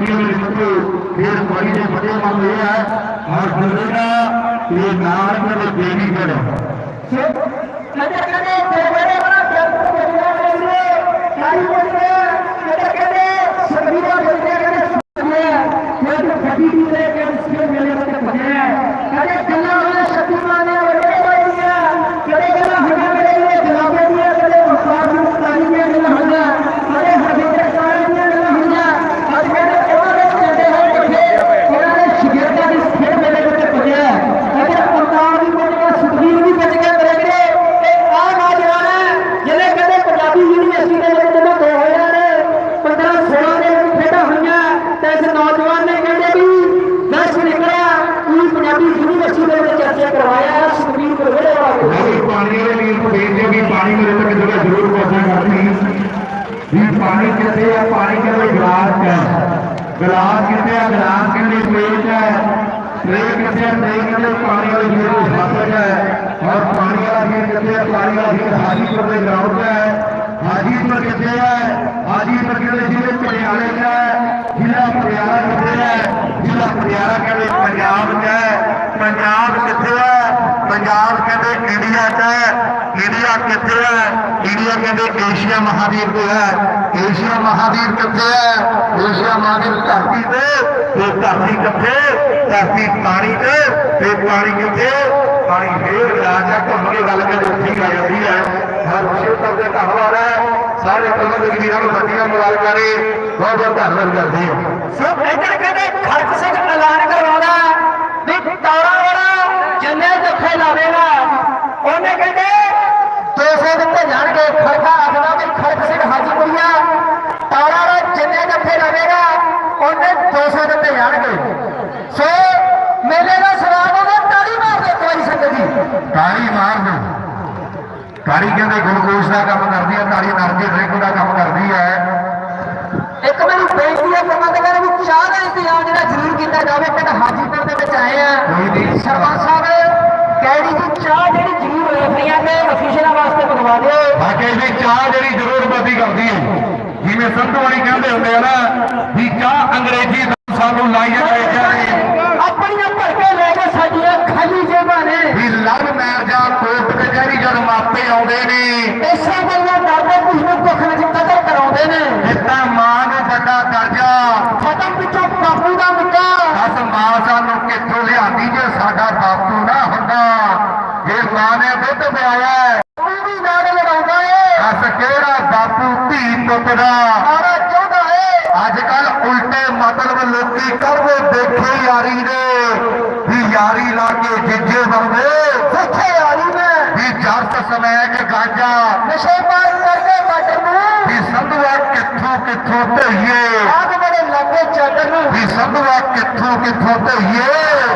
ਸ਼ਕਤੀ ਦੇ ਵਿੱਚ ਫੇਰ ਬੜੀ ਦੇ ਫਤਿਹ ਮੰਨ ਲਿਆ ਹੈ, ਔਰ ਗੁਰਦਾ ਇਹ ਨਾਮ ਦੇ ਦੇਵੀ ਗੜ ਸੋ ਕਦੇ ਕਦੇ ਦੇਵੜੇ ਬਣਾ ਜਨ ਕੋ ਜਨਾ ਦੇ ਲਈ ਸਾਰੀ ਪਾਣੀ ਕਰੇ ਤੱਕ ਜਗ੍ਹਾ ਜ਼ਰੂਰ ਪਹੁੰਚਾ ਕਰਨੀ ਵੀ ਪਾਣੀ ਕਿੱਥੇ ਆ, ਪਾਣੀ ਕਹਿੰਦੇ ਗਲਾਸ ਹੈ ਗਲਾਸ ਕਿੱਥੇ ਆ? ਗਲਾਸ ਕਹਿੰਦੇ ਪਲੇਟ ਹੈ ਪਲੇਟ ਕਿੱਥੇ ਆ? ਪਲੇਟ ਕਹਿੰਦੇ ਪਾਣੀ ਵਾਲੀ ਖੇਡ ਦੀ ਸਾਥ ਹੈ। ਔਰ ਪਾਣੀ ਵਾਲਾ ਖੇਡ ਕਿੱਥੇ ਆ? ਪਾਣੀ ਵਾਲਾ ਖੇਡ ਹਾਜੀਪੁਰ ਦੇ ਗਰਾਊਂਡ ਹੈ। ਹਾਜੀਪੁਰ ਕਿੱਥੇ ਹੈ ਹਾਜੀਪੁਰ ਕਹਿੰਦੇ ਜ਼ਿਲ੍ਹੇ? ਪਟਿਆਲੇ ਦਾ ਹੈ। ਜ਼ਿਲ੍ਹਾ ਪਟਿਆਲਾ ਕਿੱਥੇ ਹੈ? ਜ਼ਿਲ੍ਹਾ ਪਟਿਆਲਾ ਕਹਿੰਦੇ ਪੰਜਾਬ ਦਾ ਹੈ। ਪੰਜਾਬ ਕਿੱਥੇ ਹੈ ਪੰਜਾਬ ਕਹਿੰਦੇ ਇੰਡੀਆ 'ਚ ਹੈ, ਇੰਡੀਆ ਕਿੱਥੇ ਹੈ? ਇੰਡੀਆ ਕਹਿੰਦੇ ਏਸ਼ੀਆ ਮਹਾਦੀਪ ਤੇ ਹੈ। ਏਸ਼ੀਆ ਮਹਾਦੀਪ ਕਿੱਥੇ ਹੈ? ਏਸ਼ੀਆ ਮਹਾਦੀਪ ਧਰਤੀ ਤੇ। ਤੇ ਧਰਤੀ ਕਿੱਥੇ? ਧਰਤੀ ਪਾਣੀ ਤੇ। ਤੇ ਪਾਣੀ ਕਿੱਥੇ? ਪਾਣੀ ਫੇਰ ਰਾਜਾ ਘੁੰਮ ਕੇ ਗੱਲ ਕਰਦੇ ਉੱਥੇ ਆ ਜਾਂਦੀ ਹੈ। ਹਰ ਸ਼ੇਤਰ ਦੇ ਧੰਨਵਾਦ ਹੈ। ਸਾਰੇ ਕਲਮ ਦੇ ਵੀਰਾਂ ਨੂੰ ਬੱਤੀਆਂ ਮੁਬਾਰਕਾਂ ਨੇ। ਬਹੁਤ ਬਹੁਤ ਧੰਨਵਾਦ ਕਰਦੇ ਹਾਂ। ਸੋ ਇੱਧਰ ਕਹਿੰਦੇ ਕੀਤਾ ਜਾਵੇ ਪਿੰਡ ਹਾਜੀਪੁਰ ਦੇ ਵਿੱਚ ਆਏ ਆ। ਸਰਪੰਚ ਸਾਹਿਬ ਕੈੜੀ ਦੀ ਚਾਹ ਜਿਹੜੀ ਜ਼ਰੂਰ ਰੈਫਰੀਆਂ ਤੇ ਅਫੀਸ਼ਰਾਂ ਵਾਸਤੇ ਮੰਗਵਾ ਦਿਓ। ਬਾਕੀ ਇਹਦੀ ਚਾਹ ਜਿਹੜੀ ਜ਼ਰੂਰਤਮੰਦੀ ਕਰਦੀ ਹੈ। ਜਿਵੇਂ ਸੰਧੂ ਵਾਲੀ ਕਹਿੰਦੇ ਹੁੰਦੇ ਆ ਨਾ ਵੀ ਚਾਹ ਅੰਗਰੇਜ਼ੀ ਦਾ ਸਾਨੂੰ ਲਾਈ ਨੇ ਆਪਣੀਆਂ ਭਰ ਕੇ ਲੈ ਕੇ ਸਾਡੀਆਂ ਖਾਲੀ ਜੇਬਾਂ ਨੇ। ਵੀ ਲਵ ਮੈਰਜਾ ਕੋਰਟ ਕਚਹਿਰੀ ਜਦੋਂ ਮਾਪੇ ਆਉਂਦੇ ਨੇ। ਇਸੇ ਗੱਲਾਂ ਕਰਦੇ ਕੁਝ ਨੂੰ ਕੁੱਖ ਵਿੱਚ ਕਦਰ ਕਰਾਉਂਦੇ ਨੇ ਦਿੱਤਾ ਮਾਂ ਨੂੰ ਵੱਡਾ ਕਰਜ਼ਾ ਖਤਮ ਵਿੱਚੋਂ ਬਾਪੂ ਦਾ ਮੁੱਕਾ ਬਸ ਮਾਂ ਸਾਨੂੰ ਕਿੱਥੋਂ ਲਿਆਂਦੀ ਜੇ ਸਾਡਾ ਬਾਪੂ ਨਾ ਹੁੰਦਾ ਜੇ ਮਾਂ ਨੇ ਦੁੱਧ ਪਿਆਇਆ ਉਹ ਵੀ ਨਾੜ ਲੜਾਉਂਦਾ ਏ ਬਸ ਕਿਹੜਾ ਬਾਪੂ ਧੀ ਪੁੱਤ ਦਾ ਮਾਰਾ ਚਾਹੁੰਦਾ ਏ ਅੱਜ ਕੱਲ ਉਲਟੇ ਮਤਲਬ ਲੋਕੀ ਕਰਦੇ ਦੇਖੇ ਯਾਰੀ ਦੇ। ਵੀ ਯਾਰੀ ਲਾ ਕੇ ਜਿੱਜੇ ਬਣਦੇ। ਸਿੱਖੇ ਯਾਰੀ ਮੈਂ ਵੀ ਜਰਸ ਸਮੈਕ ਗਾਂਜਾ। ਨਸ਼ੇ ਮਾਰ ਕਰਕੇ ਬਾਟਰ ਨੂੰ। ਵੀ ਸੰਧੂਆ ਕਿੱਥੋਂ ਕਿੱਥੋਂ ਢਈਏ ਲੱਗੇ ਚਾਦਰ ਨੂੰ। ਵੀ ਸੰਧੂਆ ਕਿੱਥੋਂ ਕਿੱਥੋਂ ਢਈਏ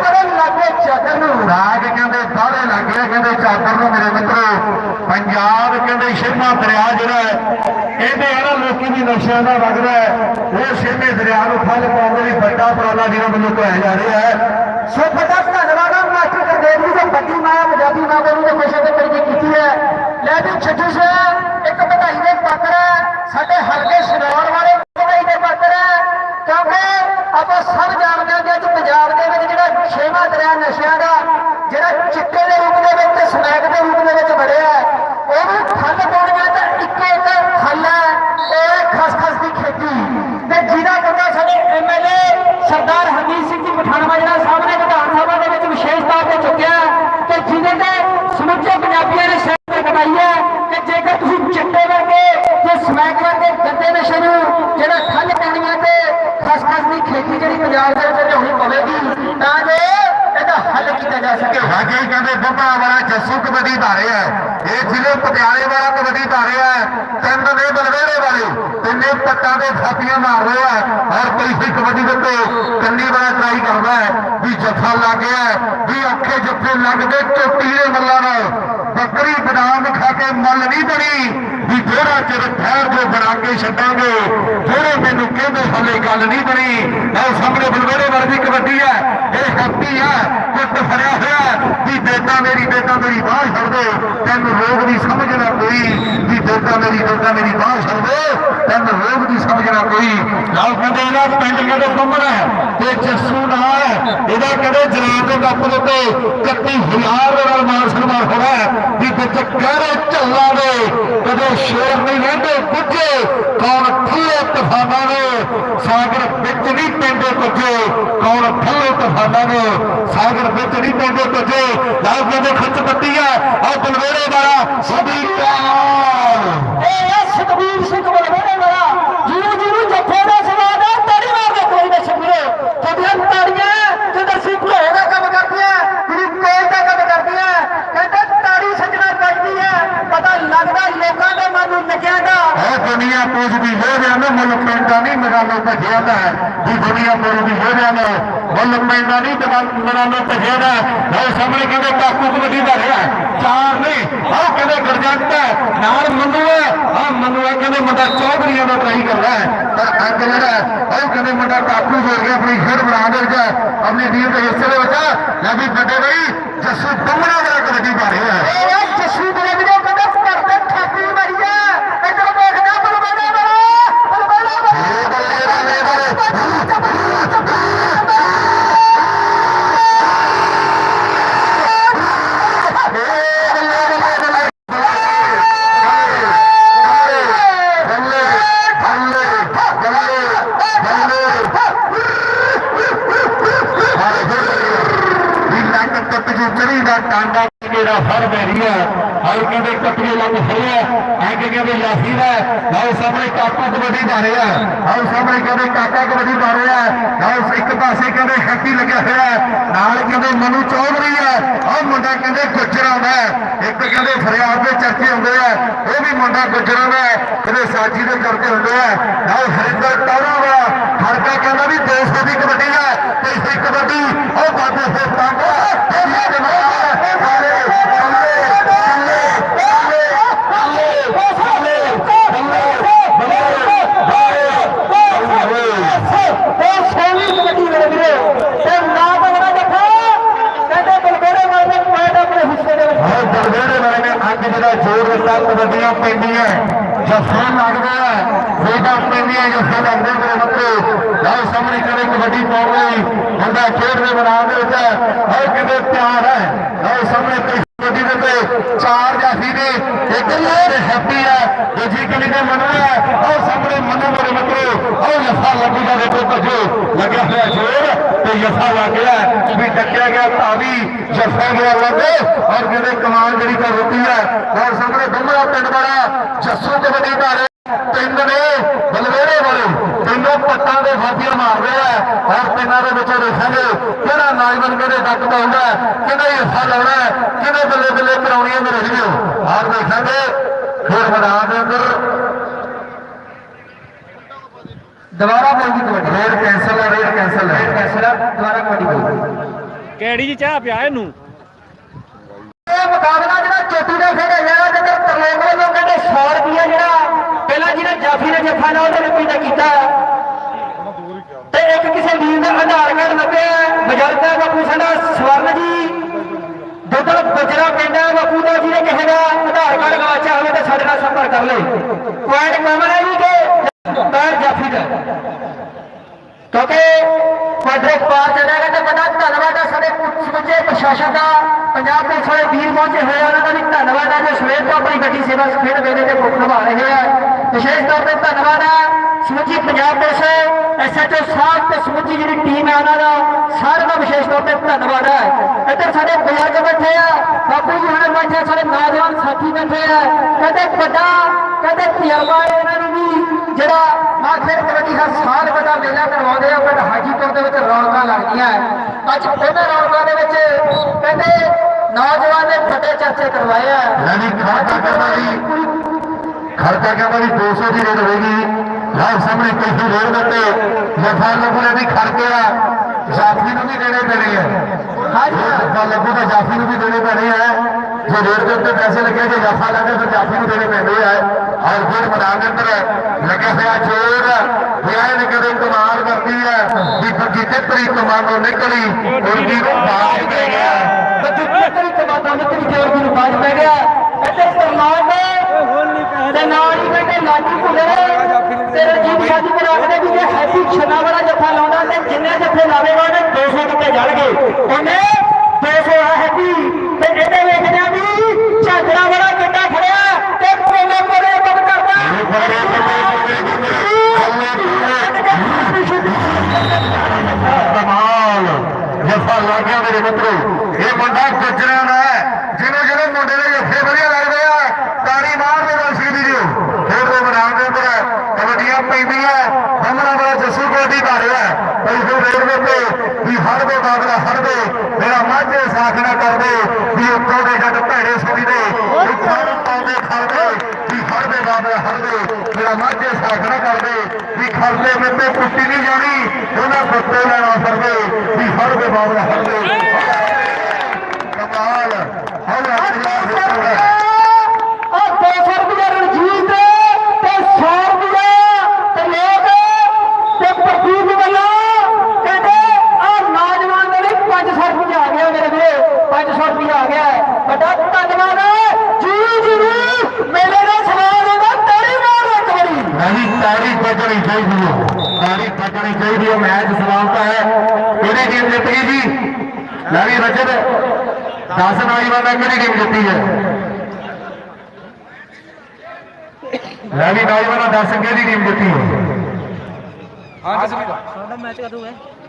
ਬੜੇ ਲੱਗੇ ਚਾਦਰ ਨੂੰ। ਰਾਗ ਕਹਿੰਦੇ ਬਾਹਲੇ ਲੱਗੇ ਕਹਿੰਦੇ ਚਾਦਰ ਨੂੰ ਮੇਰੇ ਮਿੱਤਰੋ। ਪੰਜਾਬ ਕਹਿੰਦੇ ਸ਼ੇਮਾ ਦਰਿਆ ਜਿਹੜਾ ਹੈ ਕਹਿੰਦੇ ਆ ਨਾ ਲੋਕੀ ਵੀ ਨਸ਼ਿਆਂ ਦਾ ਵਗਦਾ ਹੈ। ਉਹ ਸ਼ੇਮੇ ਦਰਿਆ ਨੂੰ ਫਲ ਪਾਉਣ ਲਈ ਵੱਡਾ ਉਪਰਾਲਾ ਜਿਹੜਾ ਮੈਨੂੰ ਕਹਿਆ ਜਾ ਰਿਹਾ ਹੈ। ਸੋ ਬੜਾ ਧੰਨਵਾਦ ਮਾਸਟਰ ਗੁਰਦੇਵ ਜੀ ਦੇ ਵੱਡੀ ਮਾਂ ਪੰਜਾਬੀ ਮਾਂ ਬੋਲੀ ਦੇ ਖੁਸ਼ੀ ਦੇ ਤਰੀਕੇ ਕੀਤੀ ਹੈ। ਲੈ ਵੀ ਛੱਜੂ ਸਾਹਿਬ ਇੱਕ ਵਧਾਈ ਦੇ ਪਾਤਰ ਸਾਡੇ ਹਲਕੇ ਸ਼ਿਨੌਰ ਵਾਲੇ ਆਪਾਂ ਸਭ ਜਾਣਦੇ ਹਾਂ ਕਿ ਅੱਜ ਪੰਜਾਬ ਦੇ ਵਿੱਚ ਜਿਹੜਾ ਛੇਵਾਂ ਦਰਿਆ ਨਸ਼ਿਆਂ ਦਾ ਜਿਹੜਾ ਚਿੱਟੇ ਦੇ ਰੂਪ ਦੇ ਵਿੱਚ ਤੇ ਸਮੈਕ ਦੇ ਰੂਪ ਦੇ ਵਿੱਚ ਵੜਿਆ ਹੈ, ਉਹਨੂੰ ਠੱਲ ਪਾਉਣੀਆਂ ਤਾਂ ਇੱਕੋ ਇੱਕ ਹੱਲ ਹੈ ਉਹ ਖਸਖਸ ਦੀ ਖੇਤੀ ਤੇ ਜਿਹਦਾ ਬੰਦਾ ਸਾਡੇ ਐਮਐਲਏ ਸਰਦਾਰ ਹਰਜੀਤ ਸਿੰਘ ਜੀ ਪਠਾਨਵਾ ਜਿਹੜਾ ਸਾਹਿਬ ਨੇ ਵਿਧਾਨ ਸਭਾ ਦੇ ਵਿੱਚ ਵਿਸ਼ੇਸ਼ ਤੌਰ ਤੇ ਚੁੱਕਿਆ ਤੇ ਜਿਹਦੇ ਤੇ ਸਮੁੱਚੇ ਪੰਜਾਬੀਆਂ ਨੇ ਸਿਰ ਕਟਾਈ ਹੈ ਕਿ ਜੇਕਰ ਤੁਸੀਂ ਚਿੱਟੇ ਵਰਗੇ ਤੇ ਸਮੈਕ ਵਰਗੇ ਗੰਦੇ ਨਸ਼ੇ ਨੂੰ ਜਿਹੜਾ ਠੱਲ ਪਾਉਣੀ ਹੈ ਤੇ ਖਸਖਸ ਦੀ ਖੇਤੀ ਜਿਹੜੀ ਪੰਜਾਬ ਦੇ ਵਿੱਚ ਲਿਆਉਣੀ ਪਵੇਗੀ। ਤਾਂ ਜੋ ਇਹਦਾ ਹੱਲ ਕੀਤਾ ਜਾ ਸਕੇ। ਹਾਗੇ ਕਹਿੰਦੇ? ਬੱਬਾ ਵਾਲਾ ਜੱਸੂ ਕਬੱਡੀ ਧਾਰੇ ਹੈ। ਇਹ ਜ਼ਿਲ੍ਹੇ ਪਟਿਆਲੇ ਵਾਲਾ ਕਬੱਡੀ ਧਾਰੇ ਹੈ। ਤਿੰਨ ਨੇ ਬਲਵੇੜੇ ਵਾਲੇ, ਤਿੰਨੇ ਪੱਟਾਂ ਦੇ ਥਾਪੀਆਂ ਮਾਰ ਰਹੇ ਹੈ। ਹਰ ਕੋਈ ਹੀ ਕਬੱਡੀ ਦੇ ਉੱਤੇ ਕੰਨੀ ਵਾਲਾ ਟਰਾਈ ਕਰਦਾ ਹੈ। ਵੀ ਜੱਫਾ ਲੱਗ ਗਿਆ ਵੀ ਔਖੇ ਜੱਫੇ ਲੱਗਦੇ ਚੋਟੀ ਦੇ ਮੱਲਾਂ ਨਾਲ। ਬੱਕਰੀ ਬਦਾਮ ਖਾ ਕੇ ਮੱਲ ਨਹੀਂ ਬਣੀ ਵੀ ਜਿਹੜਾ ਚਿਰ ਠਹਿਰ ਜੋ ਬਣਾ ਕੇ ਛੱਡਾਂਗੇ, ਜਿਹੜੇ ਮੈਨੂੰ ਕਹਿੰਦੇ ਹਲੇ ਗੱਲ ਨਹੀਂ ਬਣੀ ਇਹ ਸਾਹਮਣੇ ਬਲਵੇੜੇ ਵਰਗੀ ਕਬੱਡੀ ਹੈ, ਇਹ ਹੈਪੀ ਹੈ, ਕੁੱਟ ਫੜਿਆ ਹੋਇਆ ਵੀ ਬੇਟਾ ਮੇਰੀ ਬੇਟਾ ਮੇਰੀ ਬਾਹ ਛੱਡ ਦੇ, ਤੈਨੂੰ ਰੋਗ ਦੀ ਸਮਝ ਨਾ ਕੋਈ ਮੇਰੀ ਬੇਟਾ ਮੇਰੀ ਬਾਹ ਛੱਡ ਦੇ। ਰੋਗ ਦੀ ਸਮਝ ਕੋਈ। ਨਾਲ ਕਹਿੰਦੇ ਇਹਦਾ ਪਿੰਡ ਕਹਿੰਦੇ ਬੰਮਣਾ ਤੇ ਜੱਸੂ ਨਾਲ ਇਹਦਾ ਕਹਿੰਦੇ ਜਨਾਬ ਦੇ ਗੱਪ ਦੇ ਉੱਤੇ 31000 ਦੇ ਨਾਲ ਮਾਨ ਸਨਮਾਨ ਹੋਣਾ ਵੀ ਵਿੱਚ ਗਹਿਰੇ ਝੱਲਾਂ ਦੇ ਕਦੇ ਸ਼ੇਰ ਨਹੀਂ ਰਹਿੰਦੇ ਗੁੱਜੇ ਕੌਣ ਥੱਲੇ ਤੂਫਾਨਾਂ ਨੇ ਸਾਗਰ ਵਿੱਚ ਨਹੀਂ ਪੈਂਦੇ ਪੁੱਜੇ। ਕੌਣ ਥੱਲੇ ਤੂਫਾਨਾਂ ਨੇ ਸਾਗਰ ਵਿੱਚ ਨਹੀਂ ਪੈਂਦੇ ਪੁੱਜੇ। ਨਾਲ ਕਹਿੰਦੇ ਖੱਚ ਪੱਟੀ ਹੈ। ਆ ਬਲਵੇੜੇ ਵਾਲਾ ਸਭੀ ਕਾਲ ਇਹ ਹੈ ਸੁਖਬੀਰ ਸਿੰਘ ਬਲਵੇੜੇ ਵਾਲਾ ਜਿਹਨੂੰ ਜਿਹਨੂੰ ਜੱਫੇ ਦਾ ਸਵਾਦ ਹੈ ਤਾੜੀ ਮਾਰ ਦੇ ਕੋਈ ਨਾ ਸ਼ਬੀਰੇ ਤੁਹਾਡੀਆਂ ਤਾੜੀਆਂ ਤੇ ਦਰਸ਼ੀ ਭਲੋ ਦਾ ਕੰਮ ਕਰਦੀਆਂ ਜਿਹੜੀ ਕੋਲ ਦਾ ਕੰਮ ਕਰਦੀਆਂ ਕਹਿੰਦੇ ਤਾੜੀ ਸੱਜਣਾ ਵੱਜਦੀ ਹੈ ਪਤਾ ਲੱਗਦਾ ਲੋਕਾਂ ਦੇ ਇਹ ਦੁਨੀਆ ਪੁੱਛਦੀ ਹੋਰਿਆਂ ਨੂੰ ਮੁੱਲ ਪੈਂਦਾ ਨਹੀਂ ਮੇਰਾ ਨੂੰ ਭਜਿਆ ਦਾ ਵੀ ਦੁਨੀਆ ਪੁੱਛਦੀ ਹੋਰਿਆਂ ਨੂੰ ਮੁੱਲ ਪੈਂਦਾ ਨਹੀਂ ਮੇਰਾ ਨੂੰ ਭਜਿਆ ਦਾ ਉਹ ਸਾਹਮਣੇ ਕਹਿੰਦੇ ਕਾਕੂ ਕਬੱਡੀ ਦਾ ਰਿਹਾ ਚਾਰ ਨੇ ਆਹ ਕਹਿੰਦੇ ਗਰਜੰਟ ਹੈ? ਨਾਲ ਮੰਨੂ ਹੈ ਆਹ ਮੰਨੂ ਹੈ ਕਹਿੰਦੇ ਮੁੰਡਾ ਚੌਧਰੀਆਂ ਦਾ ਟਰਾਈ ਕਰਦਾ ਹੈ। ਪਰ ਅੰਗ ਜਿਹੜਾ ਉਹ ਕਹਿੰਦੇ ਮੁੰਡਾ ਕਾਕੂ ਹੋ ਗਿਆ ਆਪਣੀ ਖੇਡ ਬਣਾ ਦੇ ਵਿੱਚ ਆਪਣੀ ਟੀਮ ਦੇ ਹਿੱਸੇ ਦੇ ਵਿੱਚ ਲੈ ਵੀ ਵੱਡੇ ਬਈ ਜੱਸੂ ਬੰਮਣਾ ਦਾ ਕਬੱਡੀ ਪਾ ਰਿਹਾ ਹੈ। ਜੱਸੂ ਦੇ ਹਾਈ ਲੱਗ ਫੜਿਆ ਐ ਕਿ ਕਹਿੰਦੇ ਲਾਫੀ ਦਾ ਆਓ ਸਾਹਮਣੇ ਕਾਕਾ ਕਬੱਡੀ ਪਾ ਰਿਹਾ ਆਓ ਸਾਹਮਣੇ ਕਹਿੰਦੇ ਕਾਕਾ ਕਬੱਡੀ ਪਾ ਰਿਹਾ ਆਓ ਇੱਕ ਪਾਸੇ ਕਹਿੰਦੇ ਹੈਪੀ ਲੱਗਿਆ ਹੋਇਆ ਨਾਲ ਕਹਿੰਦੇ ਮਨੂ ਚੌਧਰੀ ਆ ਆਹ ਮੁੰਡਾ ਕਹਿੰਦੇ ਗੁੱਜਰਾਂ ਦਾ ਇੱਕ ਕਹਿੰਦੇ ਫਰਿਆਦ ਦੇ ਚਰਚੇ ਹੁੰਦੇ ਆ। ਉਹ ਵੀ ਮੁੰਡਾ ਗੁੱਜਰਾਂ ਦਾ ਇਹਦੇ ਸਾਜੀ ਦੇ ਚਰਚੇ ਹੁੰਦੇ ਆ। ਆਓ ਹਰਿੰਦਰ ਟੌਰਾ ਦਾ ਹਰਕਾ ਕਹਿੰਦਾ ਵੀ 200 ਦੀ ਕਬੱਡੀ ਆ ਤੇ ਇਸੇ ਕਬੱਡੀ, ਉਹ ਬਾਬੇ ਸੇ ਤਾਂਗਾ ਇਹ ਜਮਾਤ ਸਾਰੇ ਇਹ ਸੋਹਣੀ ਕਬੱਡੀ ਮੇਰੇ ਵੀਰੋ ਤੇ ਨਾ ਬਗੜਾ ਦੇਖੋ ਕਹਿੰਦੇ ਬਲਵੇੜੇ ਵਾਲੇ ਪੁਆਇੰਟ ਆਪਣੇ ਹਿੱਸੇ ਦੇ ਵਿੱਚ ਹੋਰ ਦਰਵੇੜੇ ਵਾਲੇ ਨੇ ਅੱਜ ਜਿਹੜਾ ਜ਼ੋਰ ਦਿੱਤਾ ਕਬੱਡੀਆਂ ਪੈਂਦੀਆਂ ਜੱਫੇ ਲੱਗਦਾ ਫੇਡਾ ਪੈਂਦੀਆਂ ਜੱਫੇ ਲੱਗਦੇ ਮੇਰੇ ਬੱਚੇ ਲਓ ਸਾਹਮਣੇ ਕਰੇ ਕਬੱਡੀ ਪਾਉ ਰਹੀ ਮੁੰਡਾ ਖੇਡ ਦੇ ਮੈਦਾਨ ਦੇ ਵਿੱਚ ਹਰ ਕਿਤੇ ਪਿਆਰ ਹੈ। ਲਓ ਸਾਹਮਣੇ ਤੇ ਕਬੱਡੀ ਦੇ ਤੇ ਚਾਰ ਜਾਫੀ ਨੇ ਇੱਕ ਤੇ ਹੈਪੀ ਹੈ। ਦੂਜੀ ਕਲੀ ਦੇ ਮਨੂ ਹੈ। ਉਹ ਸਾਹਮਣੇ ਮਨੂ ਮੇਰੇ ਮਿੱਤਰੋ। ਉਹ ਜੱਫਾ ਲੱਗੂਗਾ ਦੇਖੋ ਭੱਜੋ। ਲੱਗਿਆ ਹੋਇਆ ਜ਼ੋਰ ਤੇ ਜੱਫਾ ਲੱਗ ਗਿਆ। ਵੀ ਟੱਕਿਆ ਗਿਆ ਤਾਵੀ ਜੱਫਾ ਗਿਆ ਲੱਗੇ ਔਰ ਕਹਿੰਦੇ ਕਮਾਨ ਜਿਹੜੀ ਕਰ ਰੁਕੀ ਹੈ। ਹਰ ਸਾਹਮਣੇ ਬੰਮੜਾ ਪਿੰਡ ਵਾਲਾ ਜੱਸੂ ਕਬੱਡੀ ਧਾਰੇ ਪਿੰਡ ਨੇ ਬਲਵੇੜੇ ਵਾਲੇ ਤਿੰਨੋਂ ਦੇ ਫਾਦੀਆਂ ਮਾਰ ਰਿਹਾ ਹੈ? ਔਰ ਪਿੰਡਾਂ ਦੇ ਵਿੱਚ ਦੇਖਾਂਗੇ ਕਿਹੜਾ ਨੌਜਵਾਨ ਕਿਹੜੇ ਡੱਕ ਪਾਉਂਦਾ ਕਿਹੜਾ ਹਿੱਸਾ ਲਾਉਣਾ ਹੈ ਕਿਹਨੇ ਬੱਲੇ ਬੱਲੇ ਕਰਾਉਣੀਆਂ ਮੇਰੇ ਵੀਰੋ ਔਰ ਦੇਖਾਂਗੇ ਫਿਰ ਮੈਦਾਨ ਦੇ ਅੰਦਰ। ਦੁਬਾਰਾ ਬੋਲਦੀ ਕਬੱਡੀ। ਰੇਡ ਕੈਂਸਲ ਹੈ ਰੇਡ ਕੈਂਸਲ ਹੈ। ਫੈਸਲਾ ਦੁਬਾਰਾ ਕਬੱਡੀ ਬੋਲਦੀ ਕਿਹੜੀ ਜੀ ਚਾਹ ਪਿਆ ਇਹਨੂੰ? ਇਹ ਮੁਕਾਬਲਾ ਜਿਹੜਾ ਚੋਟੀ ਦਾ ਖੇਡਿਆ ਜਾਣਾ ਤੇ ਤਰਲੋਕ ਵੱਲੋਂ ਕਹਿੰਦੇ 100 ਰੁਪਿਆ ਜਿਹੜਾ ਪਹਿਲਾਂ ਜਿਹਨੇ ਜਾਫੀ ਨੇ ਜੱਫਾ ਨਾਲ ਉਹਦੇ ਰੁਪਏ ਦਾ ਕੀਤਾ ਤੇ ਇੱਕ ਕਿਸੇ ਵੀਰ ਦਾ ਆਧਾਰ ਕਾਰਡ ਲੱਭਿਆ ਬਜ਼ੁਰਗ ਹੈ ਬਾਪੂ ਸਾਡਾ ਸਵਰਨ ਜੀ ਦੁੱਧਲ ਬਜਰਾ ਪਿੰਡ ਹੈ ਬਾਪੂ ਦਾ ਜਿਹਨੇ ਕਿਸੇ ਦਾ ਆਧਾਰ ਕਾਰਡ ਗਵਾਚਿਆ ਹੋਵੇ ਤਾਂ ਸਾਡੇ ਨਾਲ ਸੰਪਰਕ ਕਰ ਲੈ ਪੁਆਇੰਟ ਕਾਮਨ ਹੈ ਜੀ ਕਿ ਪੈਰ ਜਾਫੀ ਦਾ ਕਿਉਂਕਿ ਕੁਆਡਰੇ ਪਾਰ ਚੱਲਿਆ ਤੇ ਬੜਾ ਧੰਨਵਾਦ ਹੈ ਸਾਡੇ ਸਮੁੱਚੇ ਪ੍ਰਸ਼ਾਸਨ ਦਾ ਪੰਜਾਬ ਦੇ ਸਾਰੇ ਵੀਰ ਪਹੁੰਚੇ ਹੋਏ ਆ, ਉਹਨਾਂ ਦਾ ਵੀ ਧੰਨਵਾਦ ਹੈ ਜੋ ਸਵੇਰ ਤੋਂ ਆਪਣੀ ਗੱਡੀ ਸੇਵਾ ਸਫੇਦ ਵੇਲੇ ਦੇ ਭੁੱਖ ਨਿਭਾ ਰਹੇ ਆ। ਵਿਸ਼ੇਸ਼ ਤੌਰ ਤੇ ਧੰਨਵਾਦ ਹੈ। ਸਮੁੱਚੀ ਪੰਜਾਬ ਪੁਲਿਸ ਐਸਐਚਓ ਸਾਹਿਬ ਤੇ ਸਮੁੱਚੀ ਜਿਹੜੀ ਟੀਮ ਹੈ ਉਹਨਾਂ ਦਾ, ਸਾਰਿਆਂ ਦਾ ਵਿਸ਼ੇਸ਼ ਤੌਰ ਤੇ ਧੰਨਵਾਦ ਹੈ। ਇੱਧਰ ਸਾਡੇ ਬਜ਼ੁਰਗ ਬੈਠੇ ਆ, ਬਾਪੂ ਜੀ ਹੁਣੇ ਬੈਠੇ ਸਾਡੇ ਨੌਜਵਾਨ ਸਾਥੀ ਬੈਠੇ ਆ। ਕਹਿੰਦੇ ਵੱਡਾ, ਕਹਿੰਦੇ ਤਜਰਬਾ ਇਹਨਾਂ ਨੂੰ ਵੀ, ਜਿਹੜਾ ਮਾਖੇਰ ਕਬੱਡੀ ਦਾ ਸਾਲ ਵੱਡਾ ਮੇਲਾ ਕਰਵਾਉਂਦੇ ਆ ਪਿੰਡ ਹਾਜੀਪੁਰ ਦੇ ਵਿੱਚ ਰੌਣਕਾਂ ਲੱਗਦੀਆਂ ਅੱਜ ਉਹਨਾਂ ਰੌਣਕਾਂ ਦੇ ਵਿੱਚ ਕਹਿੰਦੇ ਨੌਜਵਾਨ ਨੇ ਵੱਡੇ ਚਰਚੇ ਕਰਵਾਏ ਆ। ਯਾਨੀ ਖਰਚਾ ਕਰਨਾ ਜੀ ਖਰਚਾ ਕਰਨਾ ਵੀ 200 ਦੀ ਰੇਟ ਹੋਏਗੀ ਲਾਹ ਸਾਹਮਣੇ ਕੋਈ ਰੇਟ ਦਿੱਤੇ ਜਫਾ ਲੱਗੂਗਾ ਵੀ ਖਰਚੇ ਆ। ਜਾਫੀ ਨੂੰ ਵੀ ਦੇਣੇ ਪੈਣੇ ਆ। ਹਾਂਜੀ। ਜਫਾ ਲੱਗੂ ਤਾਂ ਜਾਫੀ ਨੂੰ ਵੀ ਦੇਣੇ ਪੈਣੇ ਆ। ਜੇ ਰੇਟ ਦੇ ਉੱਤੇ ਪੈਸੇ ਲੱਗੇ ਜੇ ਜਾਫਾ ਲੱਗੇ ਤਾਂ ਜਾਫੀ ਨੂੰ ਦੇਣੇ ਪੈਂਦੇ ਆ। ਔਰ ਫਿਰ ਮੈਦਾਨ ਦੇ ਅੰਦਰ ਲੱਗਿਆ ਹੋਇਆ ਜੋਰ ਵਿਆਹ ਨੇ ਕਦੇ ਕਮਾਲ ਕਰਦੀ ਹੈ ਵੀ ਜਿੱਥੇ ਤਰੀ ਕਮਾਂਡੋ ਨਿਕਲੀ ਉਰਦੀ ਨੂੰ ਬਾਹਰ ਪੈ ਗਿਆ। ਤੇ ਜਿੱਥੇ ਤੇਰੀ ਕਮਾਦਾ ਨਿਕਲੀ ਜੋਰ ਨੂੰ ਬਾਜ ਪੈ ਗਿਆ। ਇੱਥੇ ਸਰਮਾਨ ਨੇ। ਤੇ ਨਾਲ ਹੀ ਕਹਿੰਦੇ ਲਾਡੀ ਭੁੱਲਰ ਤੇ ਰਜੀਤ ਸ਼ਾਦੀ ਪਰ ਆਖਦੇ ਵੀ ਜੇ ਹੈਪੀ ਛਨਾ ਵਾਲਾ ਜੱਫਾ ਲਾਉਂਦਾ ਤੇ ਜਿੰਨੇ ਜੱਫੇ ਲਾਵੇਗਾ ਉਹਨੇ 200 ਕਿਤੇ ਜਲਗੇ ਉਹਨੇ 200 ਆ ਹੈਪੀ ਤੇ ਇਹਦੇ ਵੇਖਦੇ ਆ ਵੀ ਝਾਂਜਰਾ ਵਾਲਾ ਕਿੱਡਾ ਖੜਿਆ ਤੇ ਕੋਲੇ ਕੋਲੇ ਕੰਮ ਕਰਦਾ ਕਮਾਲ ਜੱਫਾ ਲੱਗ ਗਿਆ ਮੇਰੇ ਮਿੱਤਰੋ ਇਹ ਮੁੰਡਾ ਗੁੱਜਰਾਂ ਦਾ ਹੈ ਜਿਹਨੂੰ ਜਿਹੜੇ ਮੁੰਡੇ ਦੇ ਜੱਫੇ ਵਧੀਆ ਲੱਗਦੇ ਆ ਤਾੜੀ ਮਾਰ ਦੇ ਦਰਸ਼ਕ ਦੀ ਜੋ ਫਿਰ ਉਹ ਮੈਦਾਨ ਦੇ ਅੰਦਰ ਕਬੱਡੀਆਂ ਪੈਂਦੀਆਂ ਹਮਲਾ ਵਾਲਾ ਜੱਸੂ ਕੋਡੀ ਪਾ ਰਿਹਾ ਇਸ ਦੇ ਰੇਡ ਦੇ ਉੱਤੇ ਵੀ ਹਰ ਦੇ ਬਾਬਲਾ ਹਰ ਦੇ ਮੇਰਾ ਮਾਝੇ ਸਾਥ ਨਾ ਕਰਦੇ ਵੀ ਉੱਤੋਂ ਦੇ ਜੱਟ ਭੈੜੇ ਸੁਣੀਦੇ ਉੱਪਰ ਪਾਉਂਦੇ ਖਾਂਦੇ ਵੀ ਹਰ ਦੇ ਬਾਬਲਾ ਹਰ ਦੇ ਮੇਰਾ ਮਾਝੇ ਸਾਥ ਨਾ ਕਰਦੇ ਵੀ ਖਰਦੇ ਮੇਤੇ ਕੁੱਟੀ ਨਹੀਂ ਜਾਣੀ, ਉਹਨਾਂ ਕੁੱਤੇ ਲੈਣਾ ਫਿਰਦੇ ਵੀ ਹਰ ਦੇ ਬਾਬਲਾ ਹਰ ਕਮਾਲ ਹੌਲਾ ਉਹ 200 ਰੁਪਏ ਰਣਜੀਤ ਤੇ 100 ਰੁਪਏ ਤੇ ਲੋਕ ਵੱਲੋਂ ਕਹਿੰਦੇ ਆ ਨੌਜਵਾਨ ਦੇ ਲਈ 500 ਰੁਪਏ ਆ ਗਿਆ ਮੇਰੇ ਵੀਰੇ 500 ਰੁਪਏ ਆ ਗਿਆ ਬੜਾ ਧੰਨਵਾਦ ਹੈ ਜੀ ਜਰੂਰ ਮੇਲੇ ਦਾ ਸਵਾਲ ਹੁੰਦਾ ਤੇਰੀ ਮਾਰ ਇੱਕ ਵਾਰੀ ਚਾਹੀਦੀ ਹੈ। ਤਾਰੀਖ ਬਚਣੀ ਚਾਹੀਦੀ ਹੈ ਮੈਚ ਸਲਾਮਤ ਹੈ। ਕਿਹੜੀ ਟੀਮ ਜਿੱਤ ਗਈ ਜੀ? ਲਵੀ ਰਜਤ 10 ਨੌਜਵਾਨਾਂ ਕਿਹੜੀ ਟੀਮ ਜਿੱਤੀ ਹੈ? ਲਵੀ ਨੌਜਵਾਨਾਂ 10 ਕਿਹੜੀ ਟੀਮ ਜਿੱਤੀ ਹੈ? ਹਾਂ ਜਸਮੀਤ ਸਾਡਾ ਮੈਚ ਕਦੋਂ ਹੈ?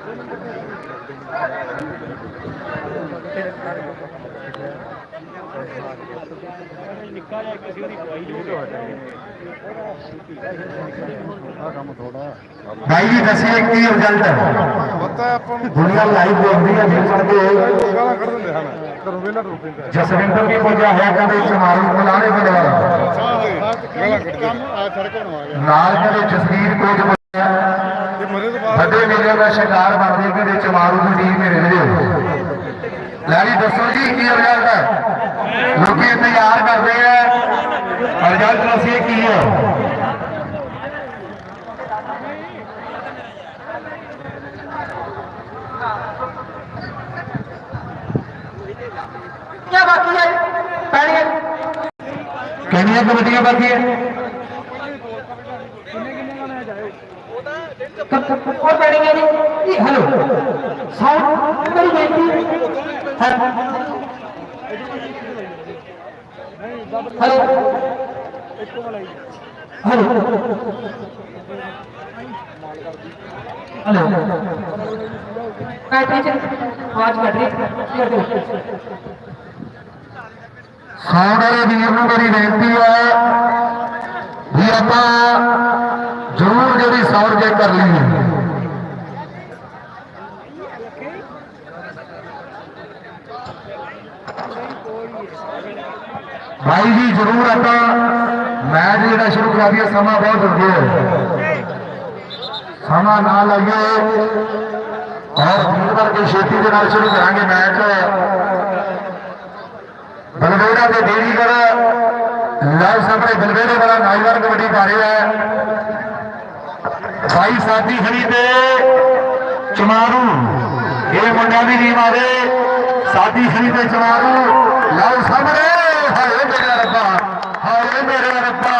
ਕਿਹੜੀ ਟੀਮ ਹੈ ਜਮਾਲ ਮੁੰਡੇ ਆ ਭਾਈ ਜੀ ਦੱਸਿए ਕੀ ਰਿਜ਼ਲਟ ਹੈ ਪਤਾ ਆਪਾਂ ਨੂੰ ਦੁਨੀਆ ਲਾਈਵ ਦੇਖਦੀ ਹੈ ਜਿਸ ਕਰਕੇ ਗਾਲਾਂ ਕੱਢ ਦਿੰਦੇ ਹਨ ਘਰੋਂ ਵੇਲਾ ਰੋਕ ਦਿੰਦੇ ਜਸਵਿੰਦਰ ਕੀ ਪੁੱਜਿਆ ਹੋਇਆ ਕਹਿੰਦੇ ਚਮਾਰੂ ਬੁਲਾਣੇ ਦੇ ਦੁਆਰਾ ਗਾਲਾਂ ਕੱਢ ਕੰਮ ਆ ਸੜਕ ਨੂੰ ਆ ਗਿਆ ਨਾਲ ਕਹਿੰਦੇ ਜਸਵੀਰ ਕੋਚ ਪੁੱਜਿਆ ਤੇ ਮਰੇ ਤੋਂ ਬਾਅਦ ਵੱਡੇ ਮੇਲੇ ਦਾ ਸ਼ਿਕਾਰ ਬਣਦੇ ਕਹਿੰਦੇ ਚਮਾਰੂ ਦੀ ਟੀਮ ਮੇਰੇ ਵੀਡੀਓ ਲੈ ਵੀ ਦੱਸੋ ਜੀ ਕੀ ਰਿਜ਼ਲਟ ਹੈ ਲੋਕੀ ਇੰਤਜ਼ਾਰ ਕਰਦੇ ਆ। ਰਿਜ਼ਲਟ ਦੱਸਿਏ ਕੀ ਹੈ? ਕੀ ਬਾਕੀ ਹੈ? ਪੈਣੀਆਂ। ਕਿੰਨੀਆਂ ਕਬੱਡੀਆਂ ਬਾਕੀ ਹੈ ਹੋਰ ਪੈਣੀਆਂ ਜੀ। ਹੈਲੋ ਸਾਊਂਡ ਮੇਰੀ ਬੇਨਤੀ ਹੈਲੋ। ਹੈਲੋ। ਹੈਲੋ। ਬੈਟਰੀ ਚ ਆਵਾਜ਼ ਬੈਟਰੀ ਸਾਊਂਡ ਵਾਲੇ ਵੀਰ ਨੂੰ ਮੇਰੀ ਬੇਨਤੀ ਹੈ ਵੀ ਆਪਾਂ ਜ਼ਰੂਰ ਜਿਹੜੀ ਸਾਊਂਡ ਚੈੱਕ ਕਰ ਲਈਏ। ਭਾਈ ਜੀ ਜ਼ਰੂਰ ਆਪਾਂ ਮੈਚ ਜਿਹੜਾ ਸ਼ੁਰੂ ਕਰਾ ਦਈਏ ਸਮਾਂ ਬਹੁਤ ਹੋ ਗਿਆ ਹੈ। ਸਮਾਂ ਨਾ ਲੱਗੇ ਔਰ ਫੋਨ ਕਰਕੇ ਛੇਤੀ ਦੇ ਨਾਲ ਸ਼ੁਰੂ ਕਰਾਂਗੇ ਮੈਚ ਬਲਵੇੜਾ ਦੇ ਦੇਵੀਗੜ ਲਾਲ ਸਾਹਮਣੇ ਬਲਵੇੜੇ ਵਾਲਾ ਨੌਜਵਾਨ ਕਬੱਡੀ ਪਾ ਰਿਹਾ ਹੈ ਭਾਈ ਸਾਦੀ ਖੜੀ ਤੇ ਚਮਾਰੂ ਇਹ ਮੁੰਡਿਆਂ ਦੀ ਟੀਮ ਆਵੇ ਸਾਦੀ ਖੜੀ ਤੇ ਚਮਾਰੂ ਲਾਲ ਸਾਹਮਣੇ। ਹਾਏ ਮੇਰੇ ਰੱਬਾ, ਹਾਏ ਮੇਰੇ ਰੱਬਾ।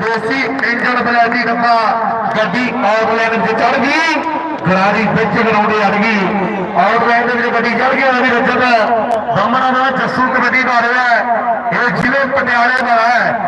ਦੇਸੀ ਇੰਜਣ ਬਲੈਦੀ ਡੱਬਾ ਗੱਡੀ ਆਊਟਲਾਈਨ ਤੇ ਚੜ ਗਈ। ਗਰਾਰੀ ਵਿੱਚ ਗਰਾਉਂਦੇ ਅੜ ਗਈ। ਆਊਟਲਾਈਨ ਦੇ ਵਿੱਚ ਗੱਡੀ ਚੜ ਗਈ, ਉਹਦੀ ਰੱਜਤ ਦਮਣਾ ਦਾ। ਜੱਸੂ ਕਬੱਡੀ ਪਾ ਰਿਹਾ ਇਹ ਜ਼ਿਲ੍ਹੇ ਪਟਿਆਲੇ ਦਾ ਹੈ।